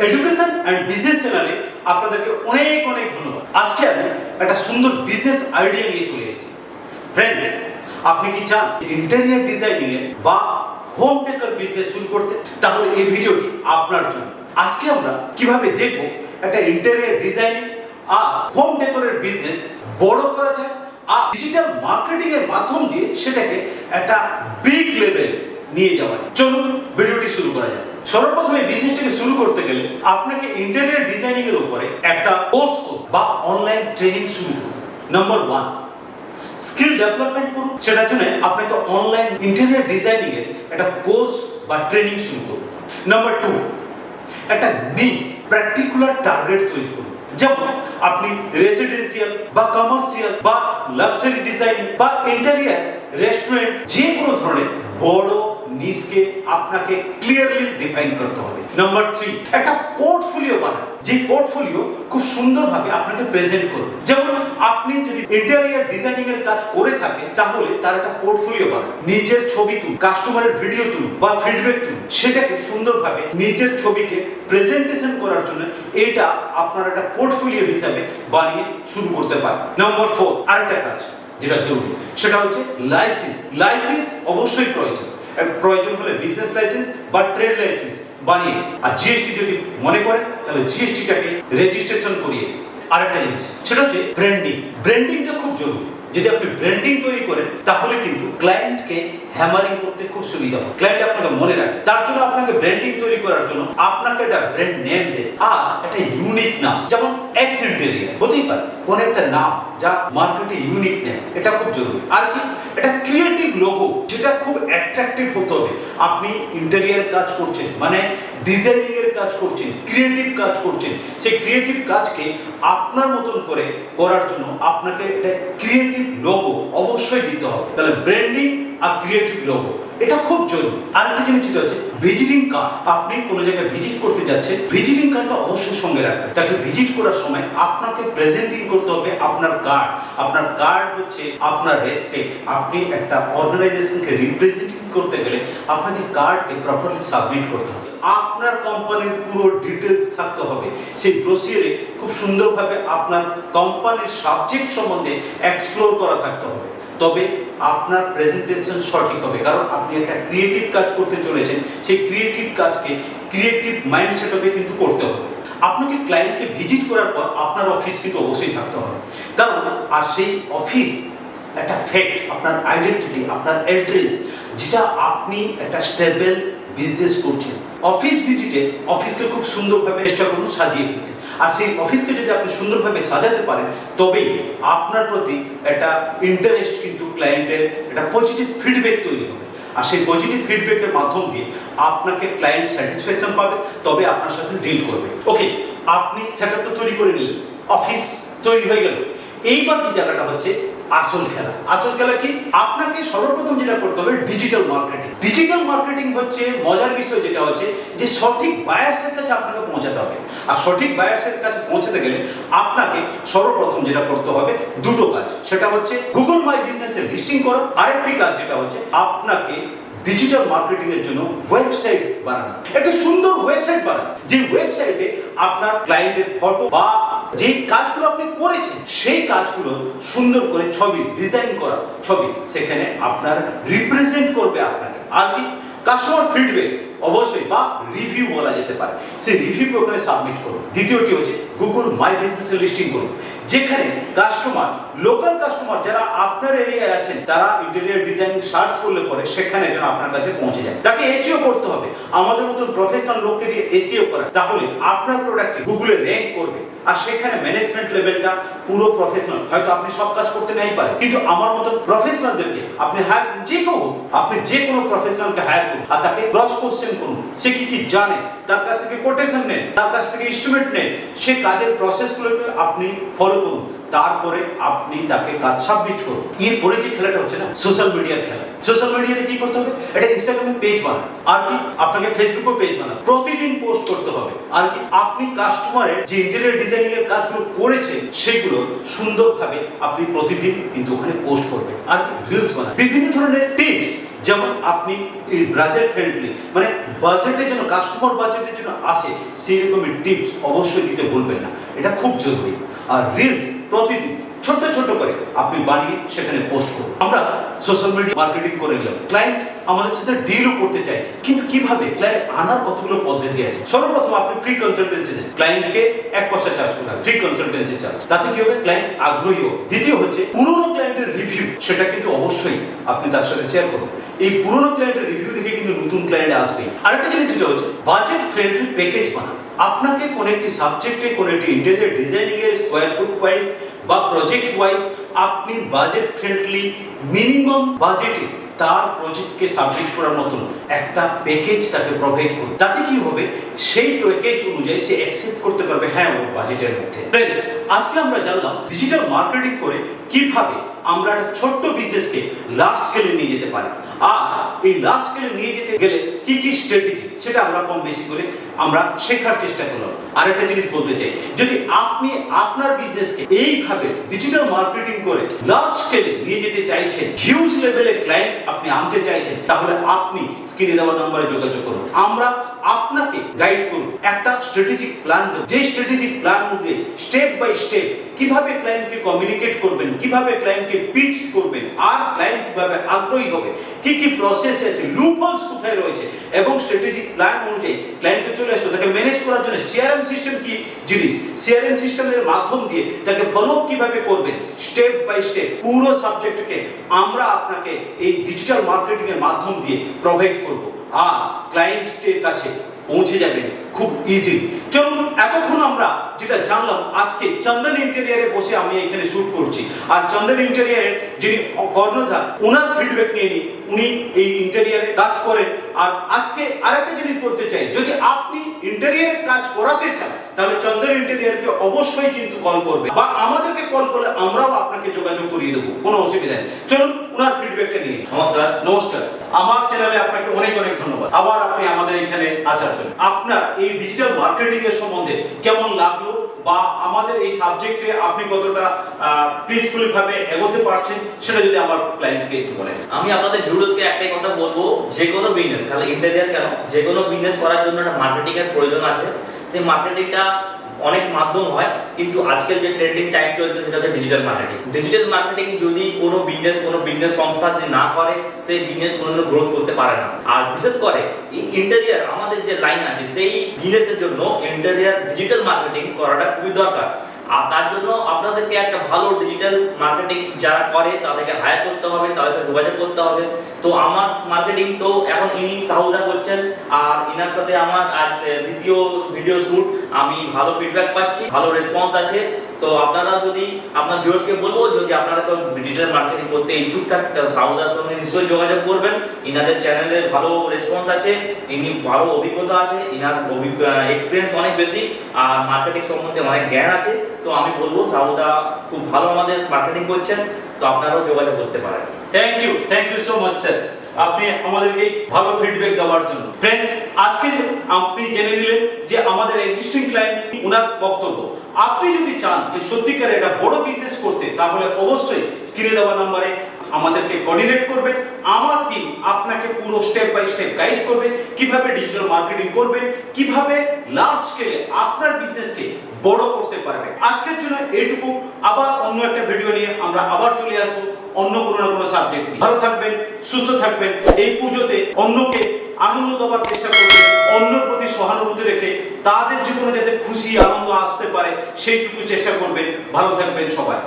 Education and business চ্যানেলে আপনাদেরকে অনেক অনেক ধন্যবাদ। আজকে আমি একটা সুন্দর বিজনেস আইডিয়া নিয়ে চলে এসেছি। ফ্রেন্ডস আপনি কি চান ইন্টেরিয়ার ডিজাইনিং এর বা হোম ডেকোর বিজনেস শুরু করতে? তাহলে এই ভিডিওটি আপনার জন্য। আজকে আমরা কীভাবে দেখব একটা ইন্টেরিয়ার ডিজাইনিং আর হোম ডেকোরের বিজনেস বড় করা যায় আর ডিজিটাল মার্কেটিং এর মাধ্যম দিয়ে সেটাকে একটা বিগ লেভেল নিয়ে যাওয়া চলুন, ভিডিওটি শুরু করা যায় সর্বপ্রথমে বিজনেসটাকে শুরু করতে গেলে আপনাকে ইন্টেরিয়ার ডিজাইনিং এর উপরে একটা কোর্স বা অনলাইন ট্রেনিং শুরু করুন। নাম্বার ওয়ান স্কিল ডেভেলপমেন্ট করুন। সেটার জন্য আপনাকে অনলাইন ইন্টেরিয়ার ডিজাইনিং এর একটা কোর্স বা ট্রেনিং শুরু করুন। নাম্বার টু একটা নিস পার্টিকুলার টার্গেট তৈরি করুন। যেমন আপনি রেসিডেন্সিয়াল বা কমার্শিয়াল বা লাক্সারি ডিজাইনিং বা ইন্টেরিয়ার রেস্টুরেন্ট যে কোনো ধরনের বড় নিসকে আপনাকে ক্লিয়ারলি ডিফাইন করতে হবে। নাম্বার থ্রি একটা পোর্টফোলিও বানান। যে পোর্টফোলিও খুব সুন্দরভাবে আপনাকে প্রেজেন্ট করবে। যেমন আপনি যদি ইন্টেরিয়ার ডিজাইনিং এর কাজ করে থাকেন, তাহলে তার একটা পোর্টফোলিও বানান। নিজের ছবি তুলুন কাস্টমারের ভিডিও তুলুন বা ফিডব্যাক তুলুন। সেটাকে সুন্দরভাবে নিজের ছবিকে প্রেজেন্টেশন করার জন্য এটা আপনার একটা পোর্টফোলিও হিসাবে বানিয়ে শুরু করতে পারেন। নাম্বার ফোর আরেকটা কাজ যেটা জরুরি, সেটা হচ্ছে লাইসেন্স লাইসেন্স অবশ্যই প্রয়োজন। প্রয়োজন হলে বিজনেস লাইসেন্স বা ট্রেড লাইসেন্স বানিয়ে। আর জিএসটি যদি মনে করেন তাহলে জিএসটিটাকে রেজিস্ট্রেশন করিয়ে। আরেকটা জিনিস, সেটা হচ্ছে ব্র্যান্ডিং ব্র্যান্ডিংটা খুব জরুরি। যদি আপনি ব্র্যান্ডিং তৈরি করেন, তাহলে কিন্তু ক্লায়েন্টকে হ্যামারিং করতে খুব সুবিধা হবে। ক্লায়েন্ট আপনাকে মনে রাখে তার জন্য আপনাকে ব্র্যান্ডিং তৈরি করার জন্য আপনাকে একটা ব্র্যান্ড নেম দেয়। আর একটা ইউনিক নাম, যেমন এক্স ইন্টেরিয়ার হতেই পারে, কোন একটা নাম যা মার্কেটে ইউনিক নেম এটা খুব জরুরি। আর কি? এটা ক্রিয়েটিভ লোগো যেটা খুব অ্যাট্রাকটিভ হতে হবে আপনি ইন্টেরিয়ার কাজ করছেন মানে ডিজাইনিং এর কাজ করছেন ক্রিয়েটিভ কাজ করছেন। সেই ক্রিয়েটিভ কাজকে আপনার মতন করে করার জন্য আপনাকে একটা ক্রিয়েটিভ লোগো অবশ্যই দিতে হবে। তাহলে ব্র্যান্ডিং আর ক্রিয়েটিভ লোগো এটা খুব জরুরি। আর একটা জিনিস যেটা হচ্ছে ভিজিটিং কার্ড আপনি কোনো জায়গায় ভিজিট করতে যাচ্ছেন ভিজিটিং কার্ডটা অবশ্যই সঙ্গে রাখবেন। তাকে ভিজিট করার সময় আপনাকে প্রেজেন্টিং করতে হবে আপনার কার্ড আপনার কার্ড হচ্ছে আপনার রেসপেক্ট আপনি একটা অর্গানাইজেশনকে রিপ্রেজেন্টিং করতে গেলে আপনাকে কার্ডকে প্রপারলি সাবমিট করতে হবে। আপনার কোম্পানির পুরো ডিটেলস থাকতে হবে। সেই ব্রোসিয়ারে খুব সুন্দরভাবে আপনার কোম্পানির সাবজেক্ট সম্বন্ধে এক্সপ্লোর করা থাকতে হবে। তবে আপনার প্রেজেন্টেশন সঠিক হবে। কারণ আপনি একটা ক্রিয়েটিভ কাজ করতে চলেছেন, সেই ক্রিয়েটিভ কাজকে ক্রিয়েটিভ মাইন্ড সেটআপে কিন্তু করতে হবে। আপনাকে ক্লায়েন্টকে ভিজিট করার পর আপনার অফিস কিন্তু অবশ্যই থাকতে হবে। কারণ, আর সেই অফিস একটা ফ্যাক্ট আপনার আইডেন্টিটি আপনার অ্যাড্রেস যেটা আপনি একটা স্টেবল বিজনেস করছেন। অফিস ভিজিটে অফিসকে খুব সুন্দরভাবে চেষ্টা করুন সাজিয়ে ফেলতে আর সেই অফিসকে যদি আপনি সুন্দরভাবে সাজাতে পারেন, তবেই আপনার প্রতি একটা ইন্টারেস্ট কিন্তু ক্লায়েন্টের একটা পজিটিভ ফিডব্যাক তৈরি হবে। আর সেই পজিটিভ ফিডব্যাকের মাধ্যম দিয়ে আপনাকে ক্লায়েন্ট স্যাটিসফ্যাকশন পাবে, তবে আপনার সাথে ডিল করবে। ওকে আপনি সেটআপ তো তৈরি করে নিলেন অফিস তৈরি হয়ে গেল। এইবার যে জায়গাটা হচ্ছে আসল খেলা। আসল খেলা কি? আপনাকে সর্বপ্রথম যেটা করতে হবে ডিজিটাল মার্কেটিং ডিজিটাল মার্কেটিং হচ্ছে, মজার বিষয় যেটা হচ্ছে যে সঠিক বায়ার্সের কাছে আপনাকে পৌঁছাতে হবে। আর সঠিক বায়ার্সের কাছে পৌঁছাতে গেলে আপনাকে সর্বপ্রথম যেটা করতে হবে, দুটো কাজ। সেটা হচ্ছে গুগল মাই বিজনেসে লিস্টিং করা। আরেকটি কাজ যেটা হচ্ছে, আপনাকে ডিজিটাল মার্কেটিং এর জন্য ওয়েবসাইট বানানো। একটা সুন্দর ওয়েবসাইট বানান। যে ওয়েবসাইটে আপনার ক্লায়েন্টের ফটো বা যে কাজগুলো আপনি করেছেন, সেই কাজগুলো সুন্দর করে ছবি ডিজাইন করা ছবি, সেখানে আপনার রিপ্রেজেন্ট করবে আপনাকে। আর কি? কাস্টমার ফিডব্যাক অবশ্যই, বা রিভিউ বলা যেতে পারে। সেই রিভিউ প্রকারে সাবমিট করুন। দ্বিতীয়টি হচ্ছে গুগল মাই বিজনেসের লিস্টিং করুন। যেখানে কাস্টমার লোকাল কাস্টমার যারা আপনার এরিয়ায় আছেন, তারা ইন্টেরিয়ার ডিজাইন সার্চ করলে পরে সেখানে যেন আপনার কাছে পৌঁছে যায়। তাকে এসিও করতে হবে। আমাদের মতন প্রফেশনাল লোককে দিয়ে এসিও করা। তাহলে আপনার প্রোডাক্ট গুগলে র্যাঙ্ক করবে। আর সেখানে ম্যানেজমেন্ট লেভেলটা পুরো প্রফেশনাল হয়তো আপনি সব কাজ করতে নাই পারেন। কিন্তু আমার মতন প্রফেশনালদেরকে আপনি হায়ার যে কেউ আপনি যে কোনো প্রফেশনালকে হায়ার করুন। আর তাকে ক্রস কোশ্চেন করুন। সে কি কি জানে? তার কাছ থেকে কোটেশন নেন। তার কাছ থেকে ইনস্ট্রুমেন্ট নেন। সে কাজের প্রসেসগুলোকে আপনি ফলো করুন। তারপরে আপনি তাকে কাজ সাবমিট করুন। এরপরে যে খেলাটা হচ্ছে না সোশ্যাল মিডিয়ার খেলা। সোশ্যাল মিডিয়াতে কি করতে হবে? এটা ইনস্টাগ্রামে পেজ বানান। আর কি? আপনাকে ফেসবুকে পেজ বানান। প্রতিদিন পোস্ট করতে হবে। আর কি? আপনি কাস্টমারের যে ইন্টেরিয়র ডিজাইনিং এর কাজগুলো করেছেন, সেগুলো সুন্দরভাবে আপনি প্রতিদিন কিন্তু ওখানে পোস্ট করবেন। আর কি? রিলস বানান। বিভিন্ন ধরনের টিপস যেমন আপনি বাজেট ফ্রেন্ডলি মানে বাজেটের জন্য কাস্টমার বাজেটের জন্য আসে সেই রকমের টিপস অবশ্যই দিতে ভুলবেন না। এটা খুব জরুরি। আর রিলস প্রতিদিন ছোট ছোট করে আপনি বানিয়ে সেখানে পোস্ট করুন। আমরা সোশ্যাল মিডিয়া মার্কেটিং করে নিলাম। ক্লায়েন্ট আমাদের সাথে ডিলও করতে চাইছে। কিন্তু কীভাবে? ক্লায়েন্ট আনার কতগুলো পদ্ধতি আছে? সর্বপ্রথম আপনি ফ্রি কনসালটেন্সি দেন। ক্লায়েন্টকে এক পয়সা চার্জ করবেন ফ্রি কনসালটেন্সি চার্জ তাতে কি হবে? ক্লায়েন্ট আগ্রহী হোক দ্বিতীয় হচ্ছে, পুরনো ক্লায়েন্টের রিভিউ সেটা কিন্তু অবশ্যই আপনি তার সাথে শেয়ার করুন। এই পুরনো ক্লায়েন্টের রিভিউ দেখে কিন্তু নতুন ক্লায়েন্ট আসবে। আরেকটা জিনিস যেটা হচ্ছে বাজেট ফ্রেন্ডলি প্যাকেজ বানান। আপনাকে কোন একটি সাবজেক্টে কোন একটি ইন্টেরিয়র ডিজাইনিং এর স্কোয়ার ফুট ওয়াইজ বা প্রজেক্ট ওয়াইজ আপনি বাজেট ফ্রেন্ডলি মিনিমাম বাজেটে তার প্রজেক্টকে সাবমিট করার মতন একটা প্যাকেজ তাকে প্রোভাইড করুন। তাতে কি হবে? সেই প্যাকেজ অনুযায়ী সে অ্যাকসেপ্ট করতে পারবে হ্যাঁ ওর বাজেটের মধ্যে। ফ্রেন্ডস আজকে আমরা জানলাম ডিজিটাল মার্কেটিং করে কীভাবে আমরা একটা ছোট্ট বিজনেসকে লার্জ স্কেলে নিয়ে যেতে পারি। আর এই লার্জ স্কেলে নিয়ে যেতে গেলে কি কি স্ট্র্যাটেজি সেটা আমরা কম বেশি করে আমরা শেখার চেষ্টা করলাম। আরেকটা জিনিস বলতে চাই, যদি আপনি আপনার বিজনেসকে এইভাবে ডিজিটাল মার্কেটিং করে লার্জ স্কেলে নিয়ে যেতে চাইছেন হিউজ লেভেলের ক্লায়েন্ট আপনি আনতে চাইছেন, তাহলে আপনি স্ক্রিনে দেওয়া নম্বরে যোগাযোগ করুন। আমরা আপনাকে গাইড করব। একটা স্ট্র্যাটেজিক প্ল্যান দেব। যে স্ট্র্যাটেজিক প্ল্যান অনুযায়ী স্টেপ বাই স্টেপ কীভাবে ক্লায়েন্টকে কমিউনিকেট করবেন, কীভাবে ক্লায়েন্টকে পিচ করবেন, আর ক্লায়েন্ট কীভাবে আগ্রহী হবে, কি কি প্রসেস আছে লুপহোলস কোথায় রয়েছে, এবং স্ট্র্যাটেজিক প্ল্যান অনুযায়ী ক্লায়েন্টকে চলে আসবে তাকে ম্যানেজ করার জন্য সিআরএম সিস্টেম কি জিনিস? সিআরএম সিস্টেমের মাধ্যম দিয়ে তাকে ফলো কীভাবে করবেন? স্টেপ বাই স্টেপ পুরো সাবজেক্টকে আমরা আপনাকে এই ডিজিটাল মার্কেটিং এর মাধ্যম দিয়ে প্রোভাইড করব। আর ক্লায়েন্টের কাছে পৌঁছে যাবেন খুব ইজি চলুন এতক্ষণ আমরা যেটা জানলাম আজকে চন্দন ইন্টেরিয়ারে বসে আমি এখানে শুট করছি। আর চন্দন ইন্টেরিয়ারের যিনি কর্ণধার ওনার ফিডব্যাক নিয়ে নিই উনি এই ইন্টেরিয়ারে কাজ করেন। আর আজকে আরেকটা জিনিস বলতে চাই যদি আপনি ইন্টেরিয়ারের কাজ করাতে চান তাহলে চন্দন ইন্টেরিয়ারকে অবশ্যই কিন্তু কল করবে বা আমাদেরকে কল করলে আমরাও আপনাকে যোগাযোগ করিয়ে দেবো কোনো অসুবিধা নেই। চলুন ওনার ফিডব্যাকটা নিয়ে। নমস্কার। নমস্কার। আমার চ্যানেলে আপনাকে অনেক অনেক ধন্যবাদ। আবার আপনি আমাদের এখানে আসার জন্য। আপনার এই ডিজিটাল মার্কেটিং এর সম্বন্ধে কেমন লাগল বা আমাদের এই সাবজেক্টে আপনি কতটা পিসফুলি ভাবে এগোতে পারছেন সেটা যদি আমার ক্লায়েন্টকে একটু বলেন। আমি আপনাদের ভিউয়ার্সকে একটাই কথা বলব, যে কোনো বিজনেস খালি ইন্টেরিয়ার কেন, যে কোনো বিজনেস করার জন্য একটা মার্কেটিং এর প্রয়োজন আছে। সেই মার্কেটিংটা অনেক মাধ্যম হয়, কিন্তু আজকের যে ট্রেন্ডিং টাইম চলছে সেটা হচ্ছে ডিজিটাল মার্কেটিং ডিজিটাল মার্কেটিং যদি কোনো বিজনেস কোনো বিজনেস সংস্থা যদি না করে, সেই বিজনেস কোনো গ্রোথ করতে পারে না। আর বিশেষ করে এই ইন্টেরিয়ার আমাদের যে লাইন আছে, সেই বিজনেসের জন্য ইন্টেরিয়ার ডিজিটাল মার্কেটিং করাটা খুবই দরকার। আর তার জন্য আপনাদেরকে একটা ভালো ডিজিটাল মার্কেটিং যারা করে, তাদেরকে হায়ার করতে হবে, তাদের সাথে যোগাযোগ করতে হবে। তো আমার মার্কেটিং তো এখন ইনি সাহুদা করছেন, আর ইনার সাথে আমার আজ দ্বিতীয় ভিডিও শুট আমি ভালো ফিডব্যাক পাচ্ছি, ভালো রেসপন্স আছে। তো আপনারা যদি আপনার ভিউয়ার্সকে বলব, যদি আপনারা তো ডিজিটাল মার্কেটিং করতে ইচ্ছুক থাকেন তাহলে সাউদার সঙ্গে নিশ্চয়ই যোগাযোগ করবেন। ইনাদের চ্যানেলে ভালো রেসপন্স আছে, ইনি ভালো অভিজ্ঞতা আছে, ইনার এক্সপিরিয়েন্স অনেক বেশি, আর মার্কেটিং সম্বন্ধে অনেক জ্ঞান আছে। তো আমি বলব সাউদা খুব ভালো আমাদের মার্কেটিং করছেন, তো আপনারাও যোগাযোগ করতে পারেন। Thank you thank you so much sir আপনি আমাদেরকে ভালো ফিডব্যাক দেওয়ার জন্য। ফ্রেন্ডস আজকে আপনি জেনে নিলেন যে আমাদের এক্সিস্টিং ক্লায়েন্ট ওনার বক্তব্য। আপনি যদি চান যে সত্যিকার এটা বড় বিজনেস করতে, তাহলে অবশ্যই স্ক্রিনে দেওয়া নম্বরে আমাদেরকে কোঅর্ডিনেট করবেন আমার টিম আপনাকে পুরো স্টেপ বাই স্টেপ গাইড করবে, কীভাবে ডিজিটাল মার্কেটিং করবেন কীভাবে লার্জ স্কেলে আপনার বিজনেসকে বড় করতে পারবে। আজকের জন্য এইটুকু। আবার অন্য একটা ভিডিও নিয়ে আমরা আবার চলে আসব অন্য কোনো না কোনো সাবজেক্ট নিয়ে। ভালো থাকবেন, সুস্থ থাকবেন। এই পুজোতে অন্যকে আনন্দ দেওয়ার চেষ্টা করবেন, অন্যর প্রতি সহানুভূতি রেখে তাদের জীবনে যাতে খুশি, আনন্দ আসতে পারে, সেইটুকু চেষ্টা করবেন। ভালো থাকবেন সবাই।